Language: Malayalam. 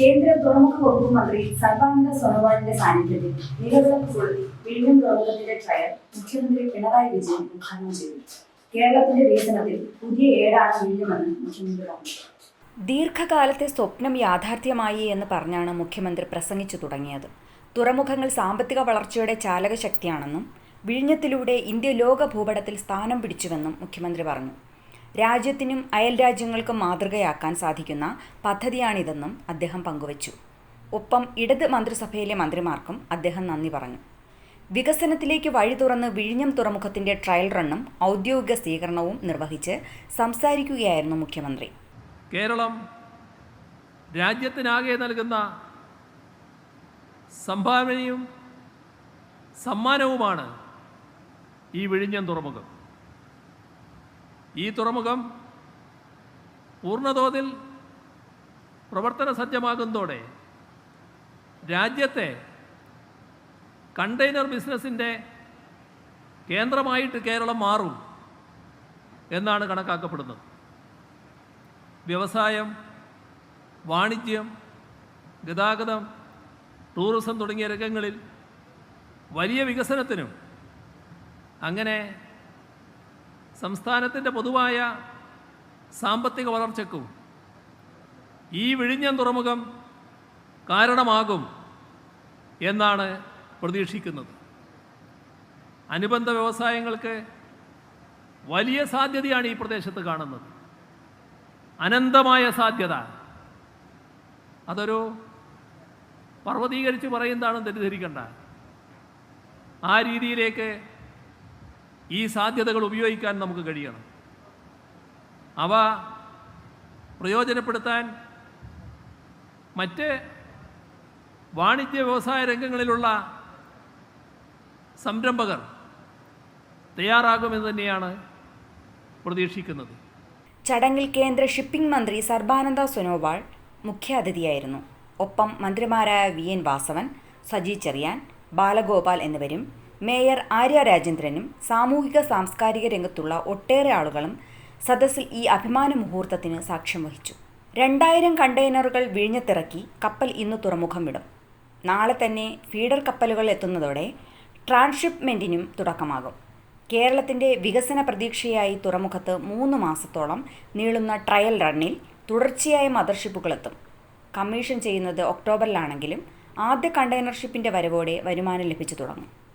കേന്ദ്ര തുറമുഖ വകുപ്പ് മന്ത്രി സർബാനന്ദ സോനോവാളിന്റെ സാന്നിധ്യത്തിൽ നിലവിളക്ക് കൊളുത്തി വിഴിഞ്ഞം തുറമുഖത്തിന്റെ ട്രയൽ മുഖ്യമന്ത്രി പിണറായി വിജയൻ ഉദ്ഘാടനം ചെയ്തു. കേരളത്തിന്റെ വികസനത്തിൽ പുതിയ ഏടാണ് വിഴിഞ്ഞമെന്ന് മുഖ്യമന്ത്രി പറഞ്ഞു. ദീർഘകാലത്തെ സ്വപ്നം യാഥാർത്ഥ്യമായി എന്ന് പറഞ്ഞാണ് മുഖ്യമന്ത്രി പ്രസംഗിച്ചു തുടങ്ങിയത്. തുറമുഖങ്ങൾ സാമ്പത്തിക വളർച്ചയുടെ ചാലകശക്തിയാണെന്നും വിഴിഞ്ഞത്തിലൂടെ ഇന്ത്യ ലോക ഭൂപടത്തിൽ സ്ഥാനം പിടിച്ചുവെന്നും മുഖ്യമന്ത്രി പറഞ്ഞു. രാജ്യത്തിനും അയൽ രാജ്യങ്ങൾക്കും മാതൃകയാക്കാൻ സാധിക്കുന്ന പദ്ധതിയാണിതെന്നും അദ്ദേഹം പങ്കുവച്ചു. ഒപ്പം ഇടത് മന്ത്രിസഭയിലെ മന്ത്രിമാർക്കും അദ്ദേഹം നന്ദി പറഞ്ഞു. വികസനത്തിലേക്ക് വഴി തുറന്ന് വിഴിഞ്ഞം തുറമുഖത്തിന്റെ ട്രയൽ റണ്ണും ഔദ്യോഗിക സ്വീകരണവും നിർവഹിച്ച് സംസാരിക്കുകയായിരുന്നു മുഖ്യമന്ത്രി. കേരളം രാജ്യത്തിനാകെ നൽകുന്ന സംഭാവനയും സമ്മാനവുമാണ് ഈ വിഴിഞ്ഞം തുറമുഖം. ഈ തുറമുഖം പൂർണതോതിൽ പ്രവർത്തന സജ്ജമാകുന്നതോടെ രാജ്യത്തെ കണ്ടെയ്നർ ബിസിനസ്സിന്റെ കേന്ദ്രമായിട്ട് കേരളം മാറും എന്നാണ് കണക്കാക്കപ്പെടുന്നത്. വ്യവസായം വാണിജ്യം ഗതാഗതം ടൂറിസം തുടങ്ങിയ രംഗങ്ങളിൽ വലിയ വികസനത്തിനും അങ്ങനെ സംസ്ഥാനത്തിന്റെ പൊതുവായ സാമ്പത്തിക വളർച്ചയ്ക്കും ഈ വിഴിഞ്ഞം തുറമുഖം കാരണമാകും എന്നാണ് പ്രതീക്ഷിക്കുന്നത്. അനുബന്ധ വ്യവസായങ്ങൾക്ക് വലിയ സാധ്യതയാണ് ഈ പ്രദേശത്ത് കാണുന്നത്. അനന്തമായ സാധ്യത. അതൊരു പർവതീകരിച്ച് പറയുന്നതാണ് തെറ്റിദ്ധരിക്കേണ്ട. ആ രീതിയിലേക്ക് ഈ സാധ്യതകൾ ഉപയോഗിക്കാൻ നമുക്ക് കഴിയണം. അവ പ്രയോജനപ്പെടുത്താൻ മറ്റ് വാണിജ്യ വ്യവസായ രംഗങ്ങളിലുള്ള സംരംഭകർ തയ്യാറാകുമെന്ന് തന്നെയാണ് പ്രതീക്ഷിക്കുന്നത്. ചടങ്ങിൽ കേന്ദ്ര ഷിപ്പിംഗ് മന്ത്രി സർബാനന്ദ സോനോവാൾ മുഖ്യാതിഥിയായിരുന്നു. ഒപ്പം മന്ത്രിമാരായ വി എൻ വാസവൻ സജി ചെറിയാൻ ബാലഗോപാൽ എന്നിവരും മേയർ ആര്യ രാജേന്ദ്രനും സാമൂഹിക സാംസ്കാരിക രംഗത്തുള്ള ഒട്ടേറെ ആളുകളും സദസ്സിൽ ഈ അഭിമാന മുഹൂർത്തത്തിന് സാക്ഷ്യം വഹിച്ചു. രണ്ടായിരം കണ്ടെയ്നറുകൾ വിഴിഞ്ഞത്തിറക്കി കപ്പൽ ഇന്ന് തുറമുഖം വിടും. നാളെ തന്നെ ഫീഡർ കപ്പലുകൾ എത്തുന്നതോടെ ട്രാൻസ്ഷിപ്മെന്റിനും തുടക്കമാകും. കേരളത്തിന്റെ വികസന പ്രതീക്ഷയായി തുറമുഖത്ത് മൂന്ന് മാസത്തോളം നീളുന്ന ട്രയൽ റണ്ണിൽ തുടർച്ചയായ മദർഷിപ്പുകളെത്തും കമ്മീഷൻ ചെയ്യുന്നത് ഒക്ടോബറിലാണെങ്കിലും ആദ്യ കണ്ടെയ്നർഷിപ്പിന്റെ വരവോടെ വരുമാനം ലഭിച്ചു തുടങ്ങും.